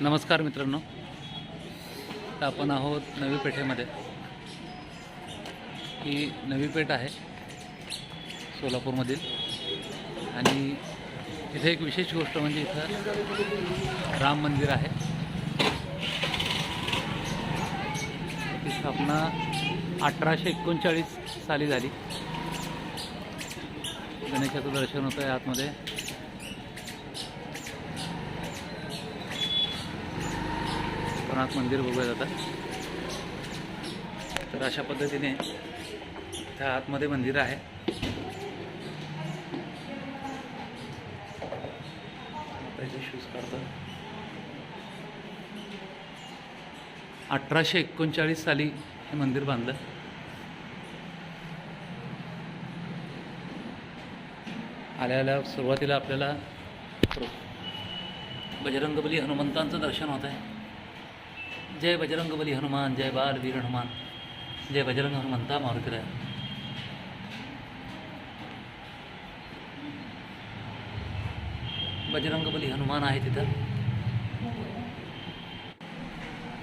नमस्कार मित्रांनो. आपण आहोत नवी पेठेमध्ये. ही नवी पेठ आहे सोलापूरमधील. आणि इथे एक विशेष गोष्ट म्हणजे इथं राम मंदिर आहे. ती स्थापना अठराशे एकोणचाळीस साली झाली. गणेशाचं दर्शन होतं आहे आतमध्ये. आपण मंदिर बघूया आता. तर अशा पद्धतीने त्या आतमध्ये मंदिर आहे. शूज काढतो. अठराशे एकोणचाळीस साली हे मंदिर बांधलं. आल्या आल्या सुरुवातीला आपल्याला बजरंगबली हनुमंतांचं दर्शन होत आहे जय बजरंगबली हनुमान जय बाल वीर हनुमान जय बजरंग हनुमंता मारुतीराय। बजरंगबली हनुमान आहे तिथं.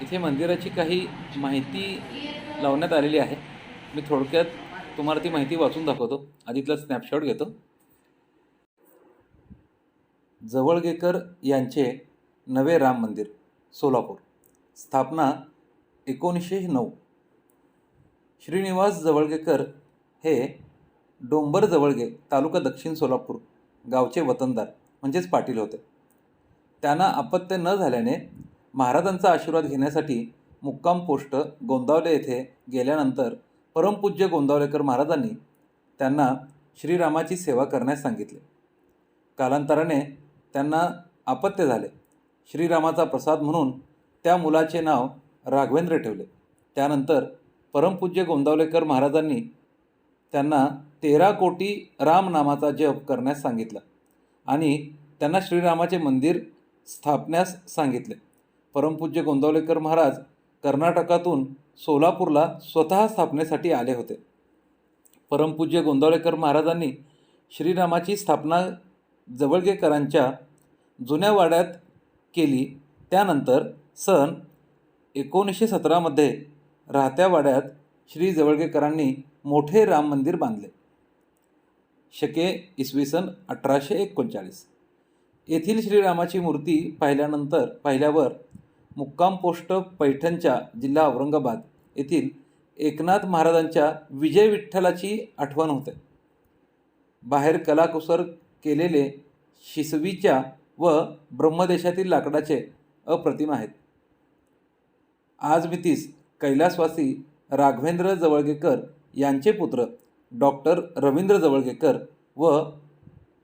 इथे मंदिराची काही माहिती लावण्यात आलेली आहे. मी थोडक्यात तुम्हाला ती माहिती वाचून दाखवतो. आधीतला स्नॅपशॉट घेतो. जवळगेकर यांचे नवे राम मंदिर सोलापूर. स्थापना एकोणीसशे नऊ. श्रीनिवास जवळगेकर हे डोंबर जवळगे तालुका दक्षिण सोलापूर गावचे वतनदार म्हणजेच पाटील होते. त्यांना अपत्य न झाल्याने महाराजांचा आशीर्वाद घेण्यासाठी मुक्काम पोस्ट गोंदावले येथे गेल्यानंतर परमपूज्य गोंदावलेकर महाराजांनी त्यांना श्रीरामाची सेवा करण्यास सांगितले. कालांतराने त्यांना अपत्य झाले. श्रीरामाचा प्रसाद म्हणून त्या मुलाचे नाव राघवेंद्र ठेवले. त्यानंतर परमपूज्य गोंदावलेकर महाराजांनी त्यांना तेरा कोटी राम नामाचा जप करण्यास सांगितला आणि त्यांना श्रीरामाचे मंदिर स्थापण्यास सांगितले. परमपूज्य गोंदावलेकर महाराज कर्नाटकातून सोलापूरला स्वतः स्थापनेसाठी आले होते. परमपूज्य गोंदावलेकर महाराजांनी श्रीरामाची स्थापना जवळगेकरांच्या जुन्या वाड्यात केली. त्यानंतर सन एकोणीसशे सतरामध्ये राहत्या वाड्यात श्री जवळगेकरांनी मोठे राम मंदिर बांधले. शके इसवी सन अठराशे एकोणचाळीस. येथील श्रीरामाची मूर्ती पाहिल्यानंतर पाहिल्यावर मुक्काम पोस्ट पैठणच्या जिल्हा औरंगाबाद येथील एकनाथ महाराजांच्या विजय विठ्ठलाची आठवण होते. बाहेर कलाकुसर केलेले शिसवीच्या व ब्रह्मदेशातील लाकडाचे अप्रतिम आहेत. आज भीतीस कैलासवासी राघवेंद्र जवळगेकर यांचे पुत्र डॉक्टर रवींद्र जवळगेकर व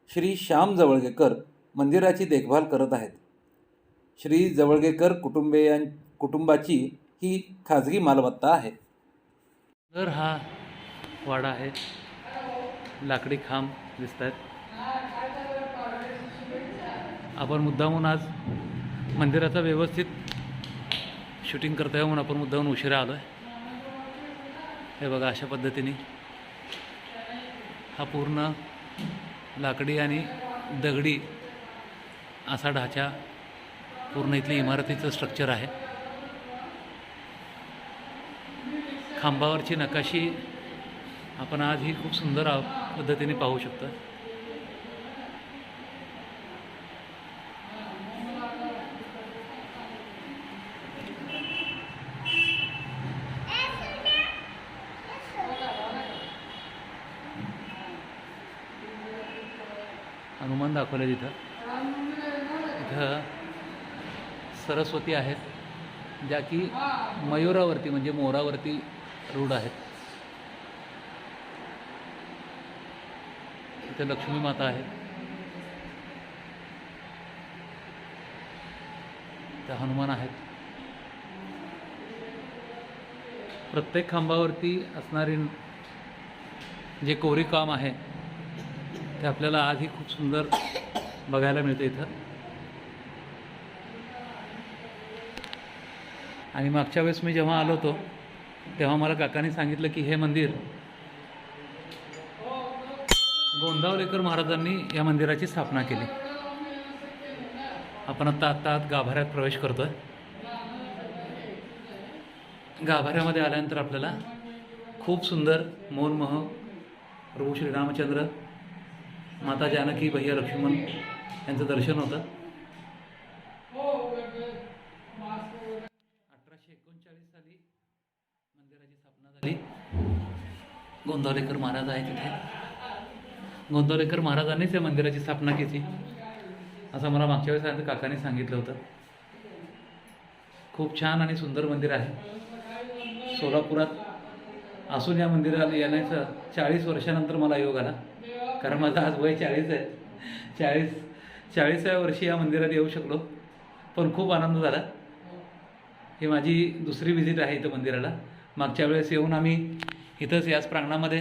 श्री श्याम जवळगेकर मंदिराची देखभाल करत आहेत. श्री जवळगेकर कुटुंबियां कुटुंबाची ही खाजगी मालमत्ता आहे. तर हा वाडा आहे. लाकडी खांब दिसत आहेत आपण मुद्दामून आज मंदिराचा व्यवस्थित शूटिंग करता येऊ म्हणून आपण मुद्दाहून उशिरा आलो आहे हे बघा अशा पद्धतीने हा पूर्ण लाकडी आणि दगडी असा ढाचा पूर्ण इथली इमारतीचं स्ट्रक्चर आहे. खांबावरची नकाशी आपण आज ही खूप सुंदर पद्धतीने पाहू शकतो हनुमान दाखवले तिथं. इथं सरस्वती आहेत ज्या की मयुरावरती म्हणजे मोरावरती रूढ आहेत. इथे लक्ष्मी माता आहेत. त्या हनुमान आहेत. प्रत्येक खांबावरती असणारी जे कोरीव काम आहे ते आपल्याला आजही खूप सुंदर बघायला मिळतं इथं. आणि मागच्या वेळेस मी जेव्हा आलो होतो तेव्हा मला काकांनी सांगितलं की हे मंदिर गोंदावलेकर महाराजांनी या मंदिराची स्थापना केली. आपण आत्ता आत्ता आत गाभाऱ्यात प्रवेश करतोय. गाभाऱ्यामध्ये आल्यानंतर आपल्याला खूप सुंदर मोनमोहक प्रभू श्रीरामचंद्र माता जानकी भैया लक्ष्मण यांचं दर्शन होतं. अठराशे एकोणचाळीस साली मंदिराची स्थापना झाली. गोंदवलेकर महाराज आहे तिथे गोंदवलेकर महाराजांनीच या मंदिराची स्थापना केली. असं मला मागच्या वेळेस काकाने सांगितलं होतं. खूप छान आणि सुंदर मंदिर आहे. सोलापुरात असून या मंदिराला येण्याचं चाळीस वर्षानंतर मला योग आला. कारण माझं आज वय चाळीस आहे. चाळीस चाळीसाव्या वर्षी या मंदिरात येऊ शकलो. पण खूप आनंद झाला. ही माझी दुसरी व्हिजिट आहे इथं मंदिराला. मागच्या वेळेस येऊन आम्ही इथंच याच प्रांगणामध्ये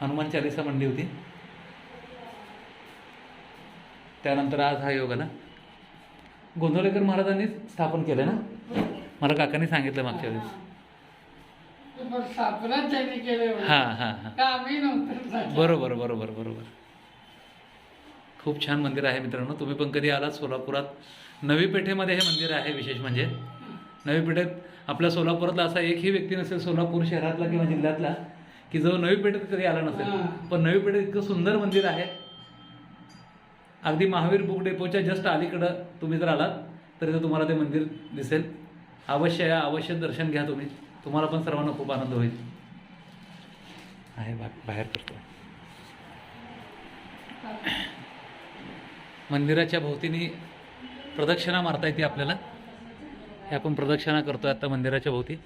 हनुमान चालिसा म्हणली होती. त्यानंतर आज हा योग आला. गोंधळेकर महाराजांनीच स्थापन केलं ना? मला काकांनी सांगितलं मागच्या वेळेस. स्थापना त्यांनी केले हां हां हां. का आम्ही नंतर झालं. बरोबर बरोबर बरोबर. खूप छान मंदिर आहे मित्रांनो. तुम्ही पण कधी आलात सोलापुरात? नवी पेठेमध्ये हे मंदिर आहे विशेष म्हणजे. नवी पेठेत आपल्या सोलापुरातला असा एकही व्यक्ती नसेल सोलापूर शहरातला किंवा जिल्ह्यातला की जो नवी पेठेत कधी आला नसेल. पण नवी पेठेत इतकं सुंदर मंदिर आहे. अगदी महावीर बुक डेपोच्या जस्ट अलीकडं तुम्ही जर आलात तर तुम्हाला ते मंदिर दिसेल. अवश्य या अवश्य दर्शन घ्या तुम्ही. तुम्हाला पण सर्वांना खूप आनंद होईल. आहे बा बाहेर करतो. मंदिराच्या भोवतीने प्रदक्षिणा मारता येते आपल्याला. हे आपण प्रदक्षिणा आहे आता मंदिराच्या भोवती.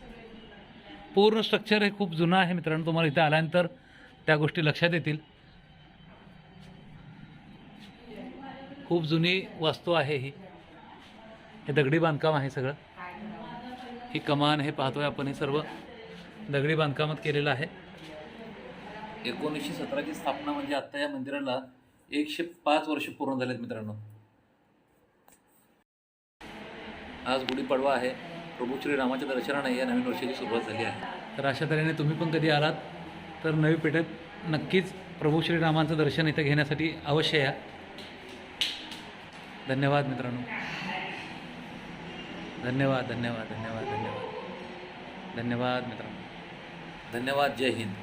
पूर्ण स्ट्रक्चर हे खूप जुनं आहे मित्रांनो तुम्हाला इथे आल्यानंतर त्या गोष्टी लक्षात येतील. खूप जुनी वास्तू आहे ही. हे दगडी बांधकाम आहे सगळं. ही कमान हे पाहतोय आपण. हे सर्व दगडी बांधकामात केलेलं आहे. एकोणीसशे सतराची स्थापना म्हणजे आता या मंदिराला एकशे पाच वर्ष पूर्ण झालेत मित्रांनो. आज गुढीपाडवा आहे. प्रभू श्री रामाच्या दर्शनाने या नवीन वर्षाची सुरुवात झाली आहे. तर अशा तऱ्हेने तुम्ही पण कधी आलात तर नवी पेठेत नक्कीच प्रभू श्रीरामांचं दर्शन इथं घेण्यासाठी अवश्य या. धन्यवाद मित्रांनो. धन्यवाद धन्यवाद धन्यवाद धन्यवाद. धन्यवाद मित्रांनो. धन्यवाद जय हिंद.